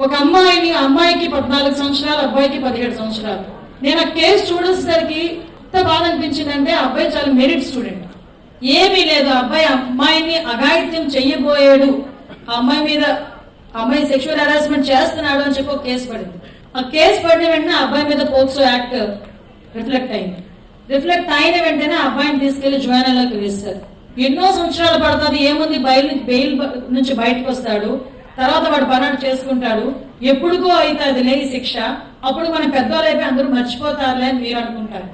ఒక అమ్మాయిని అమ్మాయికి పద్నాలుగు సంవత్సరాలు అబ్బాయికి పదిహేడు సంవత్సరాలు. నేను ఆ కేసు చూడేసరికి ఎంత బాధ అనిపించిందంటే అబ్బాయి చాలా మెరిట్ స్టూడెంట్. ఏమీ లేదు ఆ అబ్బాయి అమ్మాయిని అఘాయిత్యం చెయ్యబోయాడు. ఆ అమ్మాయి మీద అమ్మాయి సెక్షువల్ హెరాస్మెంట్ చేస్తున్నాడు అని చెప్పి ఒక కేసు పడింది. ఆ కేసు పడిన వెంటనే అబ్బాయి మీద పోక్సో యాక్ట్ రిఫ్లెక్ట్ అయింది. రిఫ్లెక్ట్ అయిన వెంటనే అబ్బాయిని తీసుకెళ్ళి జువానలోకి వేస్తారు. ఎన్నో సంవత్సరాలు పడుతుంది ఏముంది బయలు బెయిల్ నుంచి బయటకు వస్తాడు. తర్వాత వాడు పనాడు చేసుకుంటాడు. ఎప్పుడుకో అవుతుంది లే ఈ శిక్ష. అప్పుడు మన పెద్దవాళ్ళు అయిపోయి అందరూ మర్చిపోతారులే అని మీరు అనుకుంటారు.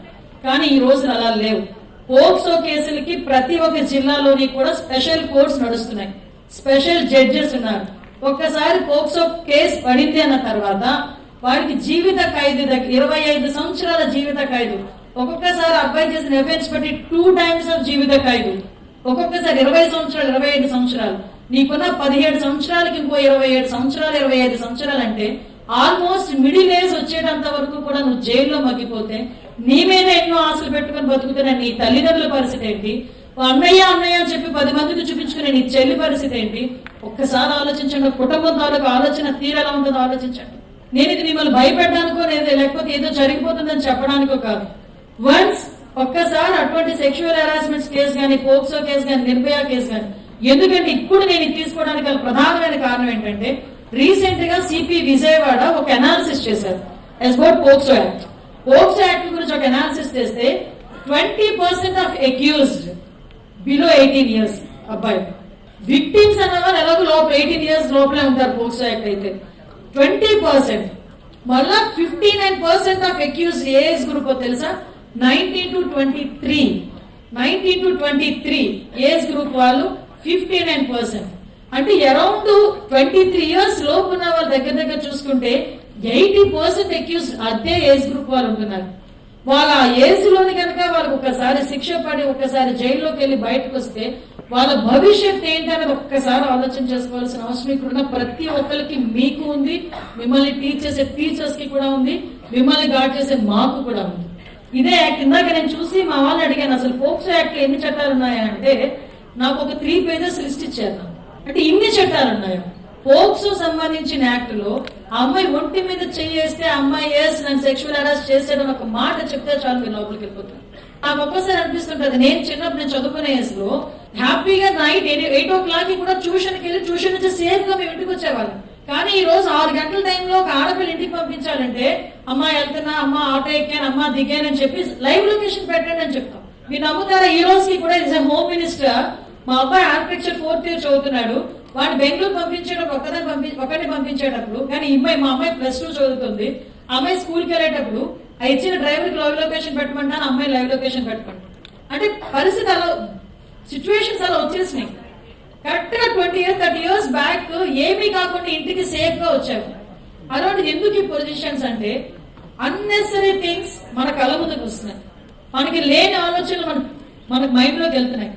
కానీ ఈ రోజులు అలా లేవు. పోక్సో కేసులకి ప్రతి ఒక్క జిల్లాలోని కూడా స్పెషల్ కోర్ట్స్ నడుస్తున్నాయి. స్పెషల్ జడ్జెస్ ఉన్నారు. ఒక్కసారి పోక్సో కేసు పడింది అన్న తర్వాత వారికి జీవిత ఖైదు దగ్గర ఇరవై ఐదు సంవత్సరాల జీవిత ఖైదు. ఒక్కొక్కసారి అబ్బాయి చేసిన ఎఫెన్స్ బట్టి టూ టైమ్స్ ఆఫ్ జీవిత ఖైదు. ఒక్కొక్కసారి ఇరవై సంవత్సరాలు ఇరవై ఐదు సంవత్సరాలు. నీకున్న పదిహేడు సంవత్సరాలకి ఇంకో ఇరవై ఏడు సంవత్సరాలు ఇరవై ఐదు సంవత్సరాలు అంటే ఆల్మోస్ట్ మిడిల్ ఏజ్ వచ్చేటంత వరకు కూడా నువ్వు జైల్లో మగ్గిపోతే నీ మీద ఎన్నో ఆశలు పెట్టుకొని బతుకుతున్న నీ తల్లిదండ్రుల పరిస్థితి ఏంటి? ఓ అన్నయ్య అన్నయ్య అని చెప్పి పది మందికి చూపించుకునే నీ చెల్లి పరిస్థితి ఏంటి? ఒక్కసారి ఆలోచించండి కుటుంబం తాలూకు ఆలోచన తీరేలా ఉంటుందో ఆలోచించండి. నేను ఇది మిమ్మల్ని భయపెట్టడానికో లేదా లేకపోతే ఏదో జరిగిపోతుందని చెప్పడానికో కాదు. వన్స్ ఒక్కసారి అటువంటి సెక్షువల్ హెరాస్మెంట్స్ కేసు కానీ పోక్సో కేసు కానీ నిర్భయ కేసు కానీ ఎందుకంటే ఇప్పుడు నేను ఇది తీసుకోవడానికి గల ప్రధానమైన కారణం ఏంటంటే రీసెంట్గా సిపి విజయవాడ ఒక అనాలిసిస్ చేశారు. ఎస్బోట్ పోక్సో యాక్ట్ పోక్సో యాక్ట్ గురించి ఒక అనాలిసిస్ చేస్తే twenty percent of accused below eighteen years అబ్బాయి. విక్టిమ్స్ అనేవారు ఎలాగో లోపల ఎయిటీన్ ఇయర్స్ లోపలే ఉంటారు పోక్సో యాక్ట్ అయితే. ట్వంటీ పర్సెంట్ మళ్ళా fifty nine percent of accused age group తెలుసా? Nineteen to twenty three nineteen to twenty three age group వాళ్ళు ఫిఫ్టీ నైన్ పర్సెంట్. అంటే అరౌండ్ ట్వంటీ త్రీ ఇయర్స్ లోపు ఉన్న వాళ్ళ దగ్గర దగ్గర చూసుకుంటే ఎయిటీ పర్సెంట్ అక్యూజ్ అదే ఏజ్ గ్రూప్ వాళ్ళు ఉంటున్నారు. వాళ్ళ ఆ ఏజ్లోని కనుక వాళ్ళకి ఒకసారి శిక్ష పడి ఒకసారి జైల్లోకి వెళ్ళి బయటకు వస్తే వాళ్ళ భవిష్యత్ ఏంటి అనేది ఒక్కసారి ఆలోచన చేసుకోవాల్సిన అవసరం ఇక్కడ ఉన్న ప్రతి ఒక్కరికి మీకు ఉంది మిమ్మల్ని టీచ్ చేసే టీచర్స్కి కూడా ఉంది మిమ్మల్ని గాడ్ చేసే మాకు కూడా ఉంది. ఇదే యాక్ట్ ఇందాక నేను చూసి మా వాళ్ళు అడిగాను అసలు పోక్సో యాక్ట్ ఎన్ని చట్టాలు ఉన్నాయా అంటే నాకు ఒక త్రీ పేజెస్ లిస్ట్ ఇచ్చారు. అంటే ఇన్ని చట్టాలు ఉన్నాయా. పోక్సో సంబంధించిన యాక్ట్లో అమ్మాయి ఒంటి మీద చేయేస్తే అమ్మాయి ఎస్ నన్ను సెక్షువల్ అరెస్ట్ చేసేదని ఒక మాట చెప్తే చాలు మీరు లోపలికి వెళ్ళిపోతారు నాకు ఒక్కసారి అనిపిస్తుంటది నేను చిన్నప్పుడు నేను చదువుకునే ఏజ్ హ్యాపీగా నైట్ ఎయిట్ ఓ క్లాక్ కూడా ట్యూషన్కి వెళ్ళి ట్యూషన్ నుంచి సేఫ్గా మేము ఇంటికి వచ్చేవాళ్ళం. కానీ ఈ రోజు ఆరు గంటల టైంలో ఒక ఆడపిల్ల ఇంటికి పంపించాలంటే అమ్మ వెళ్తున్నా అమ్మ ఆటో ఎక్కాను అమ్మ దిగాను అని చెప్పి లైవ్ లొకేషన్ పెట్టండి అని చెప్తాం. మీరు నమ్ముతారా? ఈ రోజుకి కూడా ఇస్ హోమ్ మినిస్టర్ మా అబ్బాయి ఆర్కిటెక్చర్ ఫోర్త్ ఇయర్ చదువుతున్నాడు. వాడు బెంగళూరు పంపించేటప్పుడు ఒక్కదాన్ని పంపి ఒకరిని పంపించేటప్పుడు. కానీ ఇమ్మాయి అమ్మాయి మా అమ్మాయి ప్లస్ టూ చదువుతుంది. అమ్మాయి స్కూల్కి వెళ్ళేటప్పుడు ఆ ఇచ్చిన డ్రైవర్కి లైవ్ లొకేషన్ పెట్టమంటాను అమ్మాయి లైవ్ లొకేషన్ పెట్టమంటాను అంటే పరిస్థితి అలా సిచ్యువేషన్స్ అలా వచ్చేసినాయి. కరెక్ట్గా twenty years thirty years back ఏమీ కాకుండా ఇంటికి సేఫ్గా వచ్చాము అలాంటి ఎందుకు ఈ పొజిషన్స్ అంటే అన్నెసరీ థింగ్స్ మన కళ్ళ ముందుకు వస్తున్నాయి. మనకి లేని ఆలోచనలు మన మనకు మైండ్లోకి వెళ్తున్నాయి.